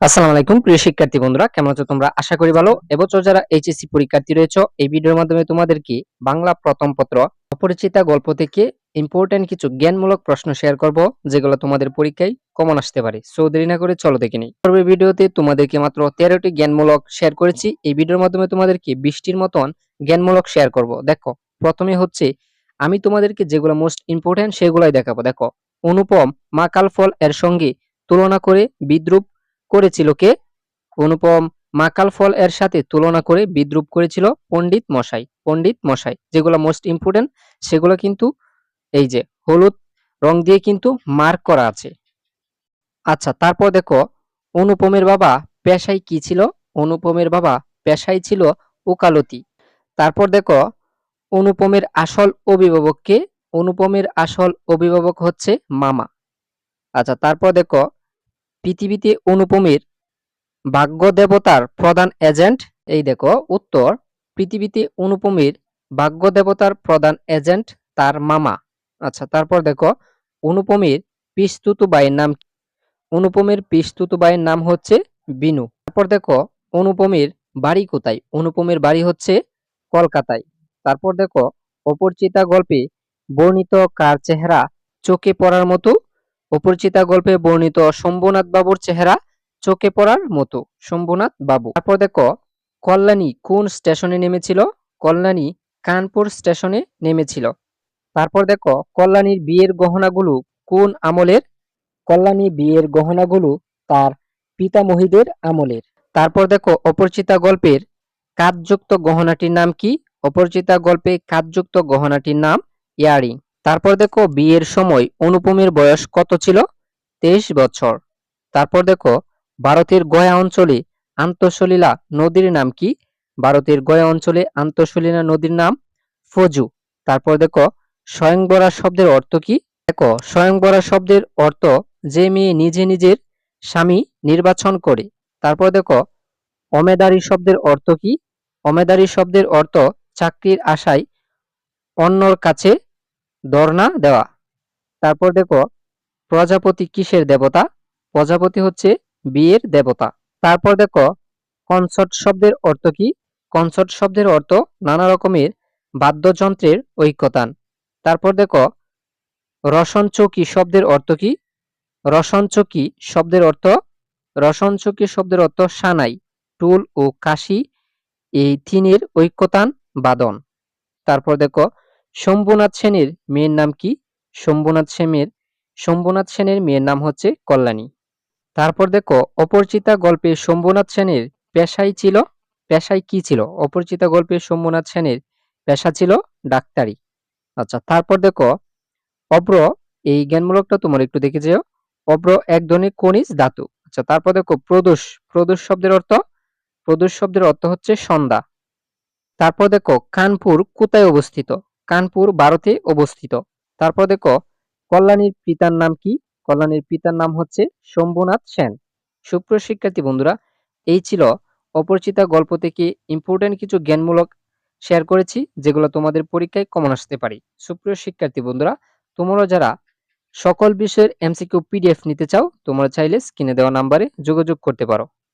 আসসালামু আলাইকুম, প্রিয় শিক্ষার্থী বন্ধুরা, কেমন আছো তোমরা? আশা করি ভালো। এবছর যারা এইচএসসি পরীক্ষার্থী রয়েছে, এই ভিডিওর মাধ্যমে তোমাদেরকে বাংলা প্রথম পত্র, অপরিচিতা গল্প থেকে ইম্পর্টেন্ট কিছু জ্ঞানমূলক প্রশ্ন শেয়ার করব, যেগুলো তোমাদের পরীক্ষায় কমন আসতে পারে। সো দেরি না করে চলো দেখে নিই। পূর্বের ভিডিওতে তোমাদেরকে মাত্র তেরোটি জ্ঞানমূলক শেয়ার করেছি। এই ভিডিওর মাধ্যমে তোমাদেরকে বৃষ্টির মতন জ্ঞানমূলক শেয়ার করব। দেখো, প্রথমে হচ্ছে, আমি তোমাদেরকে যেগুলো মোস্ট ইম্পর্টেন্ট সেগুলাই দেখাবো। দেখো, অনুপম মাকাল ফল এর সঙ্গে তুলনা করে বিদ্রুপ করেছিল কে? অনুপম মাকাল ফল এর সাথে তুলনা করে বিদ্রুপ করেছিল পণ্ডিত মশাই পণ্ডিত মশাই। যেগুলো মোস্ট ইম্পর্টেন্ট সেগুলো কিন্তু এই যে হলুদ রং দিয়ে কিন্তু মার্ক করা আছে। আচ্ছা তারপর দেখো, অনুপমের বাবা পেশায় কি ছিল? অনুপমের বাবা পেশায় ছিল ওকালতি। তারপর দেখো, অনুপমের আসল অভিভাবককে অনুপমের আসল অভিভাবক হচ্ছে মামা। আচ্ছা তারপর দেখো পৃথিবীতে অনুপমের ভাগ্য দেবতার প্রধান এজেন্ট? এই দেখো, উত্তর, পৃথিবীতে অনুপমের ভাগ্য দেবতার প্রধান এজেন্ট তার মামা। আচ্ছা তারপর দেখো, অনুপমের পিস্তুত ভাইয়ের নাম অনুপমের পিস্তুতু ভাইয়ের নাম হচ্ছে বিনু। তারপর দেখো, অনুপমের বাড়ি কোথায়? অনুপমের বাড়ি হচ্ছে কলকাতায়। তারপর দেখো, অপরিচিতা গল্পে বর্ণিত কার চেহারা চোখে পড়ার মতো অপরিচিতা গল্পে বর্ণিত শম্ভুনাথ বাবুর চেহারা চোখে পড়ার মতো। শম্ভুনাথ বাবু। তারপর দেখো, কল্যাণী কোন স্টেশনে নেমেছিল? কল্যাণী কানপুর স্টেশনে নেমেছিল। তারপর দেখো, কল্যাণীর বিয়ের গহনাগুলো কোন আমলের? কল্যাণী বিয়ের গহনাগুলো তার পিতামহীদের আমলের। তারপর দেখো, অপরিচিতা গল্পের কাজযুক্ত গহনাটির নাম কি? অপরিচিতা গল্পে কাজযুক্ত গহনাটির নাম ইয়ারিং। তারপর দেখো বিয়ের সময় অনুপমের বয়স কত ছিল? তেইশ বছর। তারপর দেখো ভারতের গয়া অঞ্চলে আন্তঃসলীলা নদীর নাম কি? ভারতের গয়া অঞ্চলে আন্তঃসলীলা নদীর নাম ফজু। তারপর দেখো স্বয়ংবরা শব্দের অর্থ কি? দেখো স্বয়ংবরা শব্দের অর্থ যে মেয়ে নিজে নিজের স্বামী নির্বাচন করে। তারপর দেখো অমেদারি শব্দের অর্থ কি? অমেদারি শব্দের অর্থ চাকরির আশায় অন্যর কাছে ধর্ণা দেওয়া। তারপর দেখো, প্রজাপতি কিসের দেবতা? প্রজাপতি হচ্ছে বিয়ের দেবতা। তারপর দেখো, কনসার্ট শব্দের অর্থ কি? কনসার্ট শব্দের অর্থ নানা রকমের বাদ্যযন্ত্রের ঐক্যতান। তারপর দেখো রসনচকি শব্দের অর্থ কি? রসনচকি শব্দের অর্থ রসনচকি শব্দের অর্থ সানাই, টুল ও কাশি, এই তিনের ঐক্যতান বাদন। তারপর দেখো শম্ভুনাথ সেনের মেয়ের নাম কি? শম্ভুনাথ সেনের শম্ভুনাথ সেনের মেয়ের নাম হচ্ছে কল্যাণী। তারপর দেখো, অপরিচিতা গল্পে শম্ভুনাথ সেনের পেশাই ছিল পেশায় কি ছিল? অপরিচিতা গল্পে শম্ভুনাথ সেনের পেশা ছিল ডাক্তারি। আচ্ছা তারপর দেখো, অব্র, এই জ্ঞানমূলকটা তোমার একটু দেখে যেও। অব্র এক ধরনের খনিজ ধাতু। আচ্ছা তারপর দেখো, প্রদোষ প্রদোষ শব্দের অর্থ, প্রদোষ শব্দের অর্থ হচ্ছে সন্ধ্যা। তারপর দেখো, কানপুর কোথায় অবস্থিত? কানপুর ভারতে অবস্থিত। তারপর দেখো, কল্যাণীর পিতার নাম কি? কল্যাণীর পিতার নাম হচ্ছে শম্ভুনাথ সেন। সুপ্রিয় শিক্ষার্থী বন্ধুরা, এই ছিল অপরিচিতা গল্প থেকে ইম্পর্টেন্ট কিছু জ্ঞানমূলক শেয়ার করেছি, যেগুলো তোমাদের পরীক্ষায় কমন আসতে পারে। সুপ্রিয় শিক্ষার্থী বন্ধুরা, তোমরা যারা সকল বিষয়ের এমসিকিউ পিডিএফ নিতে চাও, তোমরা চাইলে স্ক্রিনে দেওয়া নাম্বারে যোগাযোগ করতে পারো।